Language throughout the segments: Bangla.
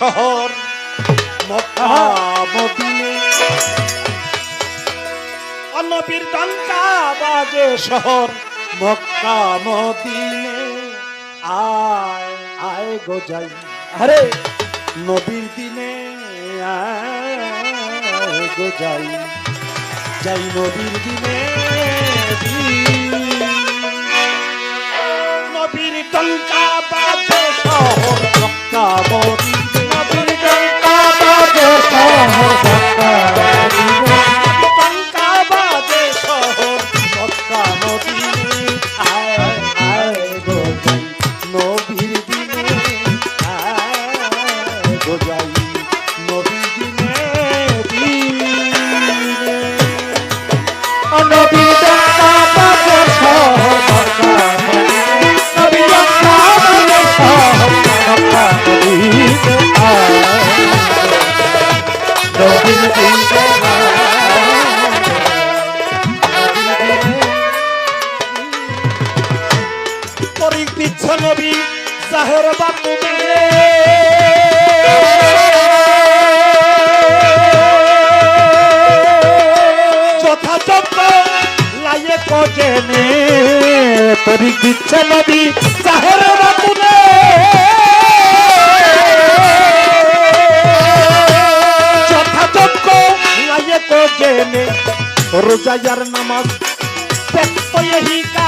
শহর মদিনে। অনবীর ডঙ্কা বাজে শহর মক্কা মদিনে। আয় আয় গো যাই। আরে। নবীর দিনে আয় গো যাই। যাই নবীর দিনে নবীর টঙ্কা বাজে শহর মক্কা মদিনে। নবীর টঙ্কা বাজে শহর को जेने तरी बिच्छे नदी सहर रतने चौथा चौको लाये को जेने रोजा यार नमाज पेट तो यही का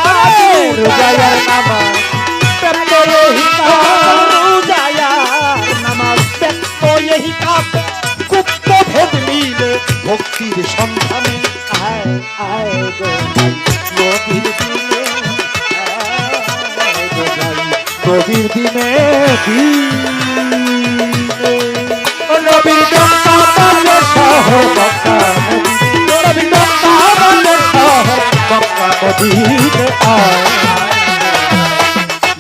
रोजा यार नमाज पेट तो यही का নবীর দিনে নবীর ডঙ্কা বাজে শহর মক্কা নবীর ডঙ্কা বাজে শহর মক্কা নবীর আয়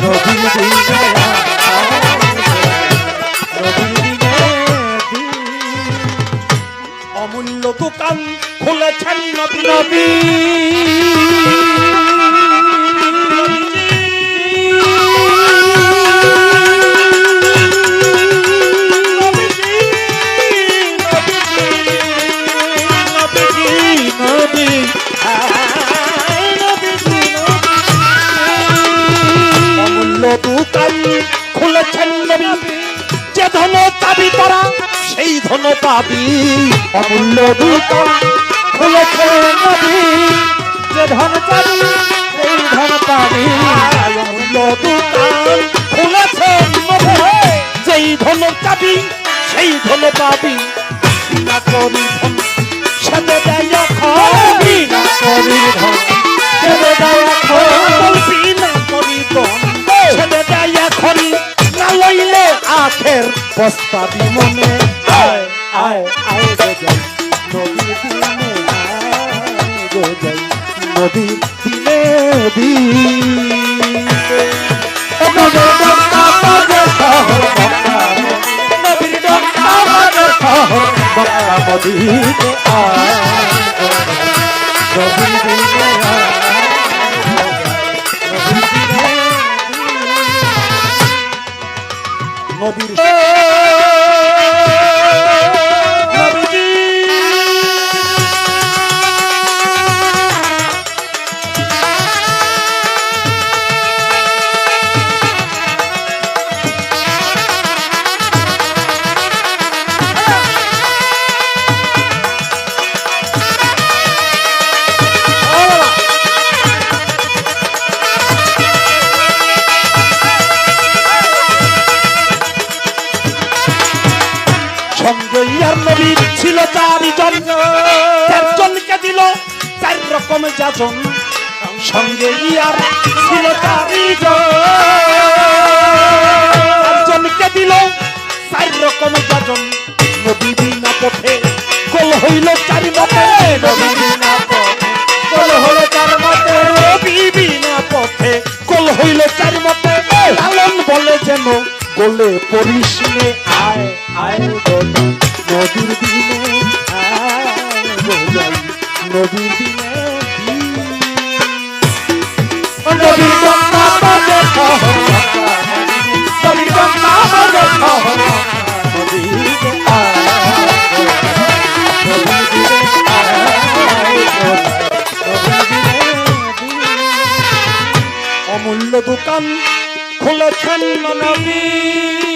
নবীর দিনে অমূল্য দোকান খুলেছেন নবী। নবী। অমূল্য দোকান খুলেছেন যে ধন পাবি তোরা সেই ধন পাবি অমূল্য দোকান যে ধন পাবি সেই ধন পাবি অমূল্য দোকান খুলেছেন নবী যেই ধন পাবি সেই ধন পাবি না করি ধন ছেড়ে দেয় খবি না করি ধন ছেড়ে দেয় খরি না লইলে আখের প্রস্তাবি মনে আয় আয় আয় গো যাই নদীর দিনে আয় গো যাই নদীর দিনে নদীর ডঙ্কা মক্কা নদীর ডঙ্কা মক্কা মদিনে আয় নদীর রকম যাজন, সঙ্গে ইয়ার ছিল দিল চার রকম বিনা পথে কল হইল চারি মতে। নবী বিনা কল হইল চার মতে। বিনা পথে কল হইল মতে। লালন বলে যেন নদীর দিনে আয় নদীর দিন। অমূল্য দোকান খুলেছেন নবী